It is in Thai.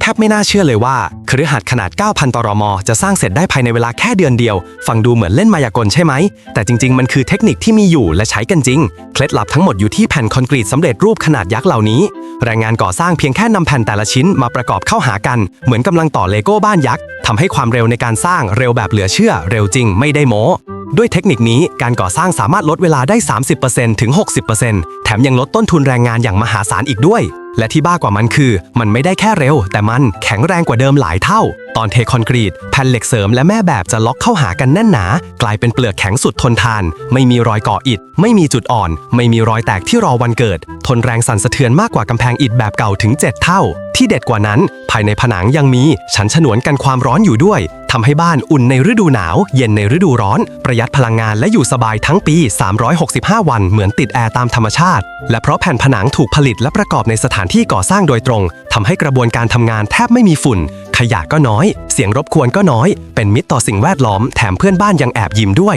แทบไม่น่าเชื่อเลยว่าคฤหาสน์ขนาด 9,000 ตรม จะสร้างเสร็จได้ภายในเวลาแค่เดือนเดียว ฟังดูเหมือนเล่นมายากลใช่ไหม แต่จริง ๆ มันคือเทคนิคที่มีอยู่และใช้กันจริง เคล็ดลับทั้งหมดอยู่ที่แผ่นคอนกรีตสำเร็จรูปขนาดยักษ์เหล่านี้ แรงงานก่อสร้างเพียงแค่นำแผ่นแต่ละชิ้นมาประกอบเข้าหากัน เหมือนกำลังต่อเลโก้บ้านยักษ์ทำให้ความเร็วในการสร้างเร็วแบบเหลือเชื่อ เร็วจริงไม่ได้โม้ด้วยเทคนิคนี้การก่อสร้างสามารถลดเวลาได้ 30%ถึง 60%แถมยังลดต้นทุนแรงงานอย่างมหาศาลอีกด้วย และที่บ้ากว่ามันคือ มันไม่ได้แค่เร็ว แต่มันแข็งแรงกว่าเดิมหลายเท่า ตอนเทคอนกรีต แผ่นเหล็กเสริมและแม่แบบจะล็อกเข้าหากันแน่นหนา กลายเป็นเปลือกแข็งสุดทนทาน ไม่มีรอยก่ออิฐไม่มีจุดอ่อน ไม่มีรอยแตกที่รอวันเกิด ทนแรงสั่นสะเทือนมากกว่ากำแพงอิฐแบบเก่าถึง 7 เท่า ที่เด็ดกว่านั้น ภายในผนังยังมี ชั้นฉนวนกันความร้อนอยู่ด้วย ทำให้บ้านอุ่นในฤดูหนาว เย็นในฤดูร้อน ประหยัดพลังงานและอยู่สบายทั้งปี 365 วันเหมือนติดแอร์ตามธรรมชาติ และเพราะแผ่นผนังถูกผลิตและประกอบในสถานที่ก่อสร้างโดยตรงทำให้กระบวนการทำงานแทบไม่มีฝุ่น ขยะก็น้อย เสียงรบกวนก็น้อย เป็นมิตรต่อสิ่งแวดล้อมแถมเพื่อนบ้านยังแอบยิ้มด้วย